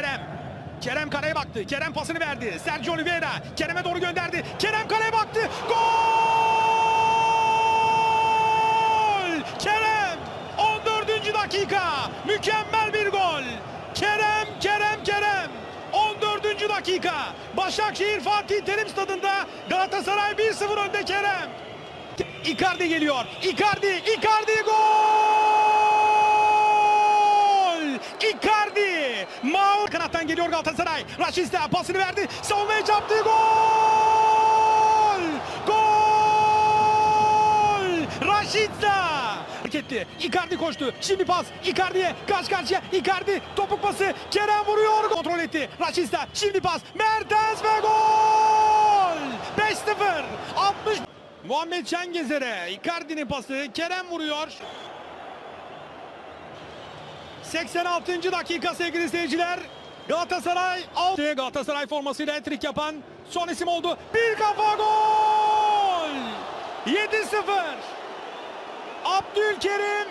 Kerem. Kerem kaleye baktı. Kerem pasını verdi. Sergio Oliveira. Kerem'e doğru gönderdi. Kerem kaleye baktı. Gol! Kerem! 14. dakika. Mükemmel bir gol. Kerem, Kerem, Kerem. 14. dakika. Başakşehir Fatih Terim Stadında Galatasaray 1-0 önde Kerem. Icardi geliyor. Icardi, Icardi gol! Icardi! Maur kanattan geliyor Galatasaray. Raşista pasını verdi. Savunmaya çarptı. Gol! Gol! Raşitsa! Hareketli. Icardi koştu. Şimdi pas. Icardi'ye karşı karşıya. Icardi topuk pası. Kerem vuruyor. Kontrol etti. Raşista. Şimdi pas. Mertens ve gol! 5-0. 60 Muhammed Şengezer'e Icardi'nin pası Kerem vuruyor. 86. dakika sevgili seyirciler. Galatasaray alt. Galatasaray formasıyla hat yapan son isim oldu. Bir kafa gol! 7-0. Abdülkerim